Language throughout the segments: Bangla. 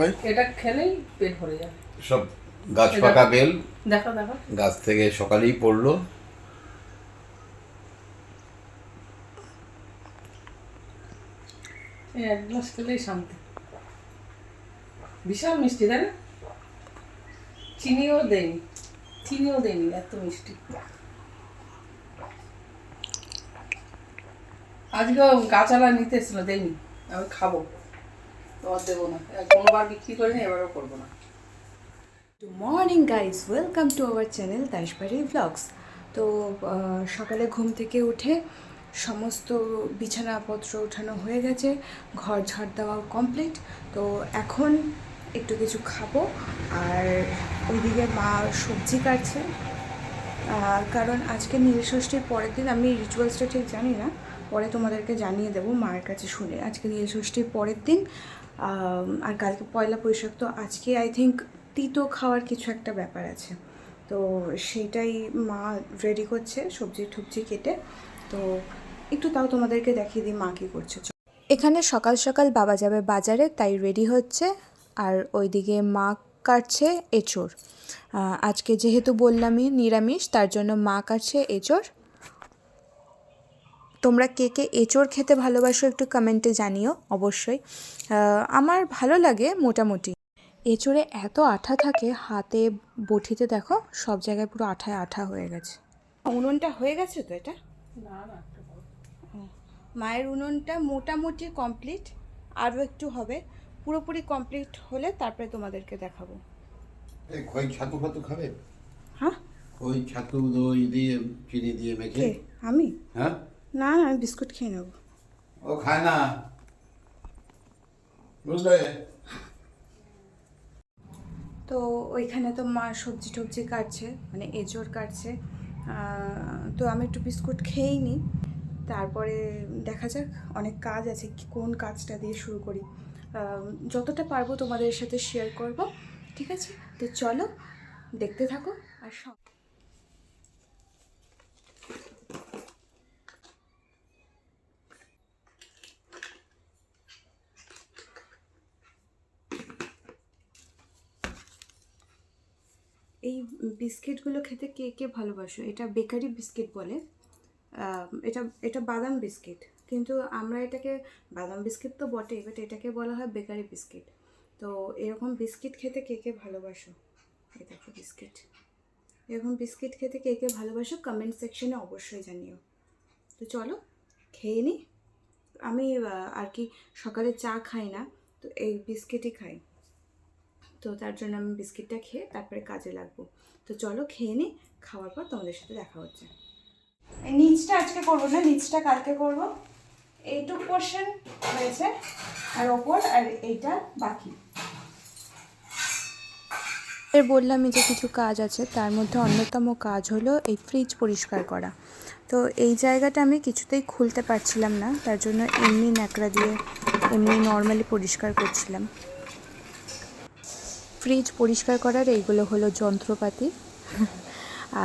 ভাই এটা খেলেই পেট ভরে যাবে সব গাছ পাকা বেল। দেখো দেখো গাছ থেকে সকালেই পড়ল। এক গ্লাস খেলেই শান্তি। বিশাল মিষ্টি তাই না? চিনিও দেয়নি চিনিও দেয়নি এত মিষ্টি। আজকে গাছালা নিতে এসেছিল দেয়নি আমি খাব। বিক্রি এবারও করব না। Good morning guys welcome to our channel Dasbari blogs তো সকালে ঘুম থেকে উঠে সমস্ত বিছানাপত্র ওঠানো হয়ে গেছে, ঘর ঝাড় দেওয়াও কমপ্লিট তো, এখন একটু কিছু খাব, আর ওইদিকে মা সবজি কাটছে। কারণ আজকে নীলষষ্ঠীর পরের দিন, আমি রিচুয়ালসটা ঠিক জানি না পরে তোমাদেরকে জানিয়ে দেবো মায়ের কাছে শুনে। আজকে নীলষষ্ঠীর পরের দিন আর কালকে পয়লা বৈশাখ তো আজকে আই থিঙ্ক তিতো খাওয়ার কিছু একটা ব্যাপার আছে। তো সেটাই মা রেডি করছে সবজি টবজি কেটে। তো একটু তাও তোমাদেরকে দেখিয়ে দিই মা কী করছে। এখানে সকাল সকাল বাবা যাবে বাজারে তাই রেডি হচ্ছে। আর ওইদিকে মা কাটছে আহ, আজকে যেহেতু বললামই নিরামিষ তার জন্য মা কাটছে এঁচড়। তোমরা কে কে এঁচড় খেতে ভালোবাসো একটু কমেন্টে জানিও অবশ্যই। আমার ভালো লাগে মোটামুটি। এঁচড়ে এত আঠা থাকে হাতে বটিতে দেখো সব জায়গায় পুরো আঠায় আঠা হয়ে গেছে। উনুনটা হয়ে গেছে তো এটা? না না একটু করো। মায়ের উনুনটা মোটামুটি কমপ্লিট আরও একটু হবে। পুরোপুরি কমপ্লিট হলে তারপরে তোমাদেরকে দেখাবো। এই খই ছাতু ফাতু খাবে? হ্যাঁ? ওই ছাতু দই দিয়ে চিনি দিয়ে মেখে? আমি? হ্যাঁ? না না আমি বিস্কুট খেয়ে নেব। ও খায় না। বুঝলে? তো ওইখানে তো মা সবজি টবজি কাটছে মানে এঁচড় কাটছে। তো আমি একটু বিস্কুট খেয়েই নিই। তারপরে দেখা যাক অনেক কাজ আছে কোন কাজটা দিয়ে শুরু করি। যতটা পারব তোমাদের সাথে শেয়ার করব ঠিক আছে? তো চলো দেখতে থাকো আর সব এই বিস্কিটগুলো খেতে কে কে ভালোবাসো? এটা বেকারি বিস্কিট বলে। এটা এটা বাদাম বিস্কিট। কিন্তু আমরা এটাকে, বাদাম বিস্কিট তো বটেই বাট এটাকে বলা হয় বেকারি বিস্কিট। তো এরকম বিস্কিট খেতে কে কে ভালোবাসো? এই দেখো বিস্কিট। এরকম বিস্কিট খেতে কে কে ভালোবাসো? কমেন্ট সেকশনে অবশ্যই জানিও। তো চলো, খেয়ে নিই আমি আর কি সকালে চা খাই না, তো এই বিস্কিটই খাই। তো তার জন্য আমি বিস্কিটটা খেয়ে তারপরে কাজে লাগবো। তো চলো খেয়ে নিই খাওয়ার পর তোমাদের সাথে দেখা হচ্ছে। এই নিচটা আজকে করব না নিচটা কালকে করব। এইটুক পোর্শন হয়েছে আর ওপর আর এইটা বাকি। এর বললামই যে কিছু কাজ আছে তার মধ্যে অন্যতম কাজ হলো এই ফ্রিজ পরিষ্কার করা। তো এই জায়গাটা আমি কিছুতেই খুলতে পারছিলাম না তার জন্য এমনি ন্যাকড়া দিয়ে এমনি নর্মালি পরিষ্কার করছিলাম। ফ্রিজ পরিষ্কার করার এইগুলো হলো যন্ত্রপাতি।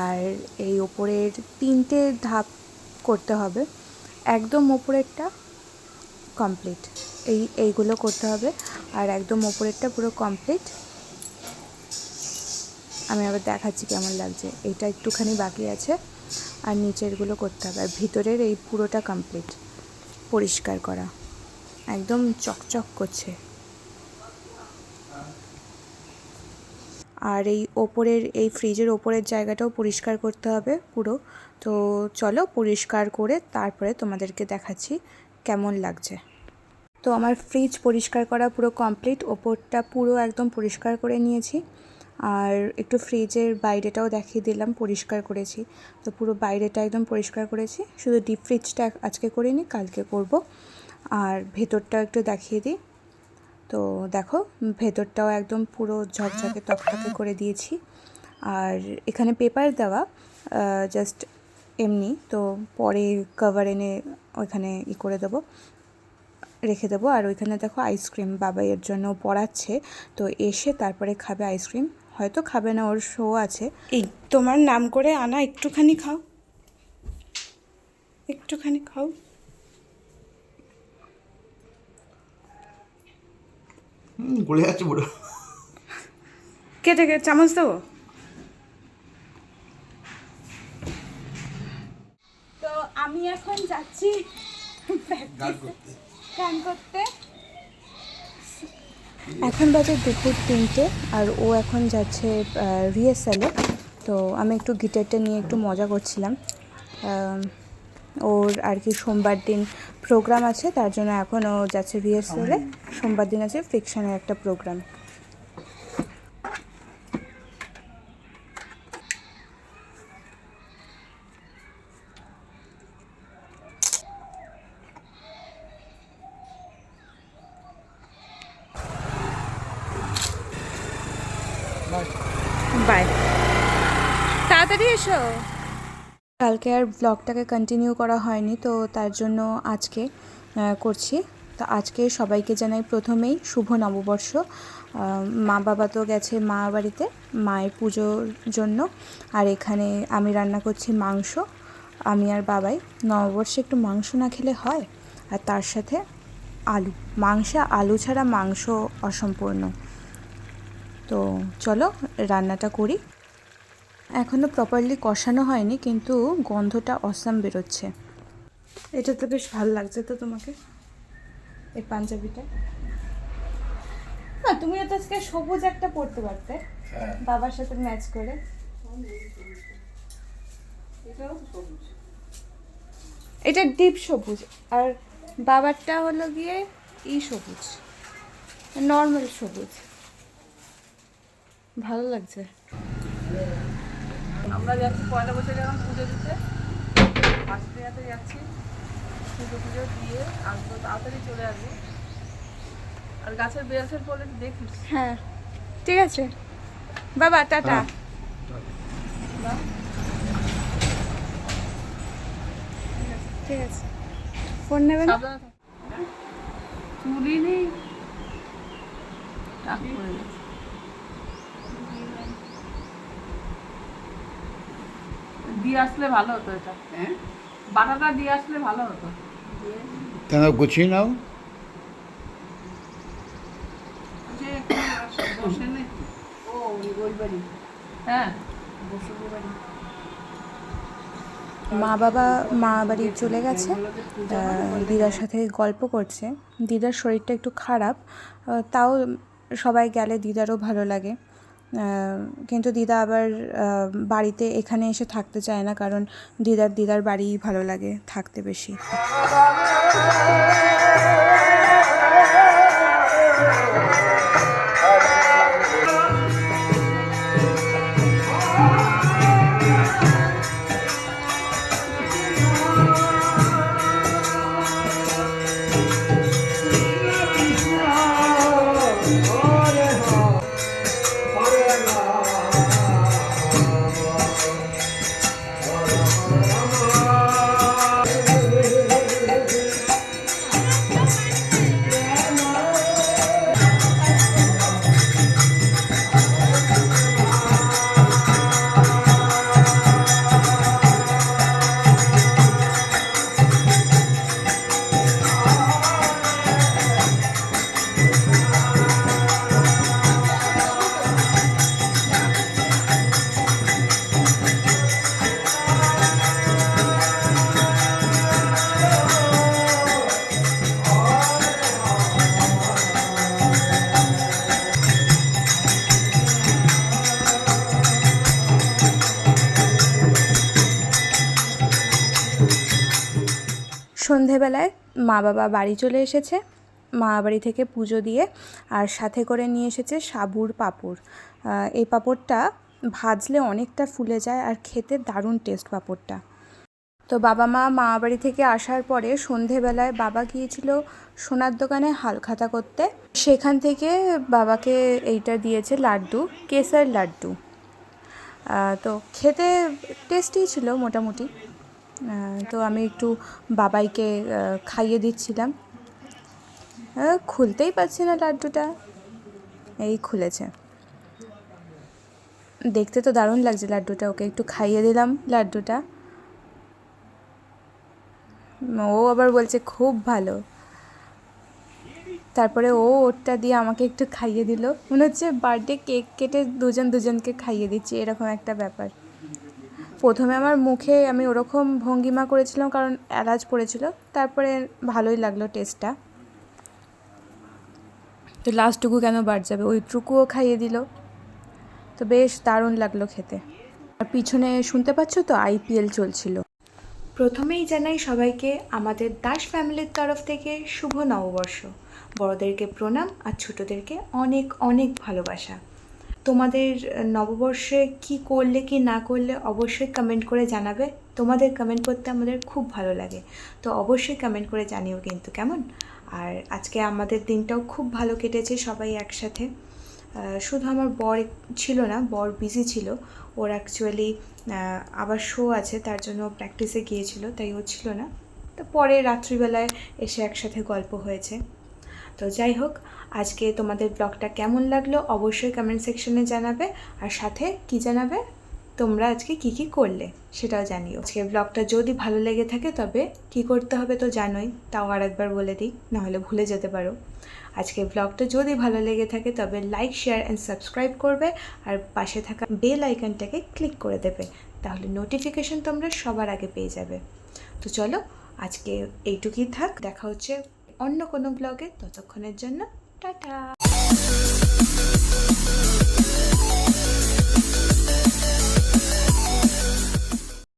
আর এই ওপরের তিনটে ধাপ করতে হবে। একদম ওপরেরটা কমপ্লিট এই, এইগুলো করতে হবে। আর একদম ওপরেরটা পুরো কমপ্লিট আমি আবার দেখাচ্ছি কেমন লাগছে। এইটা একটুখানি বাকি আছে। আর নিচেরগুলো করতে হবে। আর ভিতরের এই পুরোটা কমপ্লিট পরিষ্কার করা। একদম চকচক করছে। আর এই ওপরের, এই ফ্রিজের ওপরের জায়গাটাও পরিষ্কার করতে হবে পুরো। তো চলো পরিষ্কার করে তারপরে তোমাদেরকে দেখাচ্ছি কেমন লাগছে। তো আমার ফ্রিজ পরিষ্কার করা পুরো কমপ্লিট ওপরটা পুরো একদম পরিষ্কার করে নিয়েছি। আর একটু ফ্রিজের বাইরেটাও দেখিয়ে দিলাম, পরিষ্কার করেছি। তো পুরো বাইরেটা একদম পরিষ্কার করেছি। শুধু ডিপ ফ্রিজটা আজকে করিনি কালকে করব। আর ভেতরটাও একটু দেখিয়ে দিই। তো দেখো, ভেতরটাও একদম পুরো ঝকঝকে তকতকে করে দিয়েছি। আর এখানে পেপার দেওয়া জাস্ট এমনি, তো পরে কভার এনে ওইখানে ই করে দেবো, রেখে দেবো। আর ওইখানে দেখো আইসক্রিম বাবা এর জন্য পড়াচ্ছে, তো এসে তারপরে খাবে আইসক্রিম হয়তো খাবে না, ওর শো আছে। এই তোমার নাম করে আনা, একটুখানি খাও। একটুখানি খাও। গলে যাচ্ছে পুরো। কেটে কেটে চামচ দেবো? তো আমি এখন যাচ্ছি গান করতে। এখন বাজে দুপুর তিনটে আর ও এখন যাচ্ছে রিহার্সালে তো আমি একটু গিটারটা নিয়ে একটু মজা করছিলাম। ওর আর কি সোমবার দিন প্রোগ্রাম আছে, তার জন্য এখন ও যাচ্ছে রিহার্সালে সোমবার দিন আছে ফিকশনের একটা প্রোগ্রাম বাই তাড়াতাড়ি এসো। কালকে আর ব্লগটাকে কন্টিনিউ করা হয়নি, তো তার জন্য আজকে করছি। তো আজকে সবাইকে জানাই প্রথমেই শুভ নববর্ষ। মা বাবা তো গেছে মা বাড়িতে, মায়ের পুজোর জন্য। আর এখানে আমি রান্না করছি মাংস, আমি আর বাবাই। নববর্ষে একটু মাংস না খেলে হয়? আর তার সাথে আলু। মাংসে আলু ছাড়া মাংস অসম্পূর্ণ। তো চলো রান্নাটা করি। এখনও প্রপারলি কষানো হয়নি কিন্তু গন্ধটা অসাম বেরোচ্ছে। এটা তো বেশ ভালো লাগছে তো তোমাকে এই পাঞ্জাবিটা। না তুমি তো আজকে সবুজ একটা পরতে পারতে বাবার সাথে ম্যাচ করে। এটা ডিপ সবুজ আর বাবারটা হলো গিয়ে ই সবুজ নর্মাল সবুজ। ভালো লাগছে। আমরা যাচ্ছি পয়লা বছর এখন পুজো দিতে। অস্ট্রিয়াতে যাচ্ছি পুজো পুজো দিয়ে আসব তাড়াতাড়ি চলে আসব। আর গাছের বেলসের পরে একটু দেখিস। হ্যাঁ ঠিক আছে। বাবা টাটা। বা ঠিক আছে। ফোন নেবেন? সাবধানে থাক। নেই। টাক পড়ে দিয়ে আসলে ভালো হতো এটা। বাটাটা দিয়ে আসলে ভালো হতো। কেন গুছিয়ে নাও। যে বসে নে ও ওই বাড়ি। হ্যাঁ। বসে বাড়ি। মা বাবা মা বাড়ি চলে গেছে। দিদার সাথে গল্প করছে। দিদার শরীরটা একটু খারাপ। তাও সবাই গেলে দিদারও ভালো লাগে। কিন্তু দিদা আবার বাড়িতে এখানে এসে থাকতে চায় না, কারণ দিদার দিদার বাড়িই ভালো লাগে থাকতে বেশি। সন্ধেবেলায় মা বাবা বাড়ি চলে এসেছে। মা বাড়ি থেকে পুজো দিয়ে আর সাথে করে নিয়ে এসেছে সাবুর পাঁপড়। এই পাঁপড়টা ভাজলে অনেকটা ফুলে যায় আর খেতে দারুণ টেস্ট পাঁপড়টা। তো বাবা মা মা বাড়ি থেকে আসার পরে সন্ধেবেলায় বাবা গিয়েছিল সোনার দোকানে হালখাতা করতে। সেখান থেকে বাবাকে এইটা দিয়েছে লাড্ডু, কেসার লাড্ডু। তো খেতে টেস্টি ছিল মোটামুটি। তো আমি একটু বাবাইকে খাইয়ে দিচ্ছিলাম। খুলতেই পারছি না লাড্ডুটা। এই খুলেছে। দেখতে তো দারুণ লাগছে লাড্ডুটা, ওকে একটু খাইয়ে দিলাম লাড্ডুটা। ও আবার বলছে, খুব ভালো। তারপরে ও ওরটা দিয়ে আমাকে একটু খাইয়ে দিল। মনে হচ্ছে বার্থডে কেক কেটে দুজন দুজনকে খাইয়ে দিচ্ছি, এরকম একটা ব্যাপার। প্রথমে আমার মুখে আমি ওরকম ভঙ্গিমা করেছিলাম, কারণ এলাচ পড়েছিল। তারপরে ভালোই লাগল টেস্টটা তো লাস্টটুকু কেন বাদ যাবে? ওইটুকুও খাইয়ে দিল। তো বেশ দারুণ লাগল খেতে। আর পিছনে শুনতে পাচ্ছ তো আইপিএল চলছিল। প্রথমেই জানাই সবাইকে, আমাদের দাস ফ্যামিলির তরফ থেকে শুভ নববর্ষ। বড়দেরকে প্রণাম আর ছোটদেরকে অনেক অনেক ভালোবাসা। তোমাদের নববর্ষে কি করলে কি না করলে অবশ্যই কমেন্ট করে জানাবে। তোমাদের কমেন্ট করতে আমাদের খুব ভালো লাগে। তো অবশ্যই কমেন্ট করে জানিও কিন্তু, কেমন? আর আজকে আমাদের দিনটাও খুব ভালো কেটেছে সবাই একসাথে। শুধু আমার বর ছিল না, বর বিজি ছিল। ওর অ্যাকচুয়ালি আবার শো আছে, তার জন্য প্র্যাকটিসে গিয়েছিল, তাই ও ছিল না। তো পরে রাত্রিবেলায় এসে একসাথে গল্প হয়েছে। তো যাই হোক, আজকে তোমাদের ব্লগটা কেমন লাগল অবশ্যই কমেন্ট সেকশনে জানাবে। আর সাথে কি জানাবে? তোমরা আজকে কি কি করলে সেটাও জানিও। আজকে ব্লগটা যদি ভালো লেগে থাকে তবে কি করতে হবে তো জানোই, তাও আরেকবার বলে দিই, নাহলে ভুলে যেতে পারো। আজকে ব্লগটা যদি ভালো লেগে থাকে তবে লাইক শেয়ার অ্যান্ড সাবস্ক্রাইব করবে আর পাশে থাকা বেল আইকনটাকে ক্লিক করে দেবে, তাহলে নোটিফিকেশন তোমরা সবার আগে পেয়ে যাবে। তো চলো, আজকে এইটুকুই থাক, দেখা হচ্ছে অন্য কোনো ব্লগে ততক্ষণের জন্য টাটা।